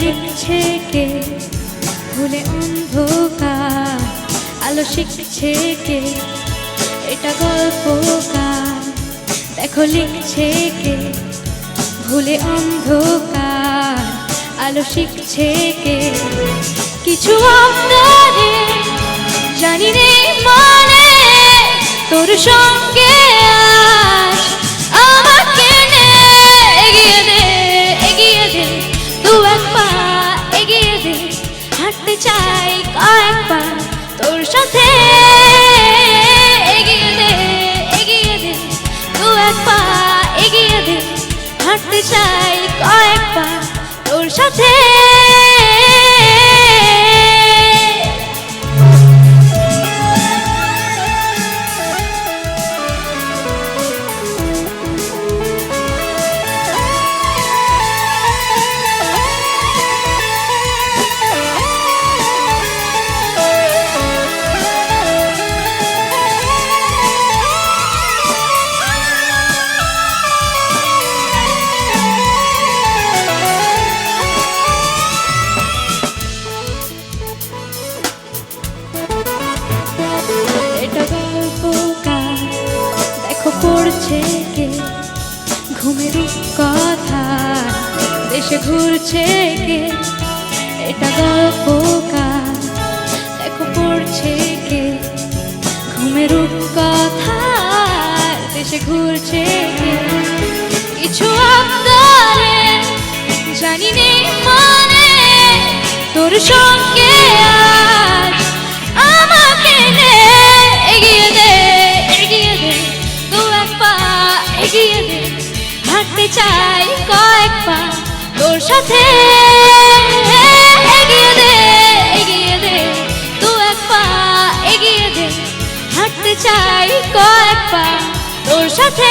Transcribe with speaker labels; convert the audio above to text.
Speaker 1: পড়ছে কে? ভুলে অন্ধকার, আলো শিখছে কে? এটা গল্পকার দেখো লিখছে কে? ভুলে অন্ধকার, আলো শিখছে কে? কিছু আপনারে পড়ছে কে? ঘুমের কথা, দেশে ঘুরছে কে? এটা গল্পকার দেখো পড়ছে কে? ঘুমের কথা, দেশে ঘুরছে কে? কিছু জানি নে মানে তোর সঙ্গে আজ হাঁটতে চাই কয়েক পা তোর সাথে এগিয়ে দে এগিয়ে দে, দু এক পা এগিয়ে দে। হাঁটতে চাই কয়েক পা তোর সাথে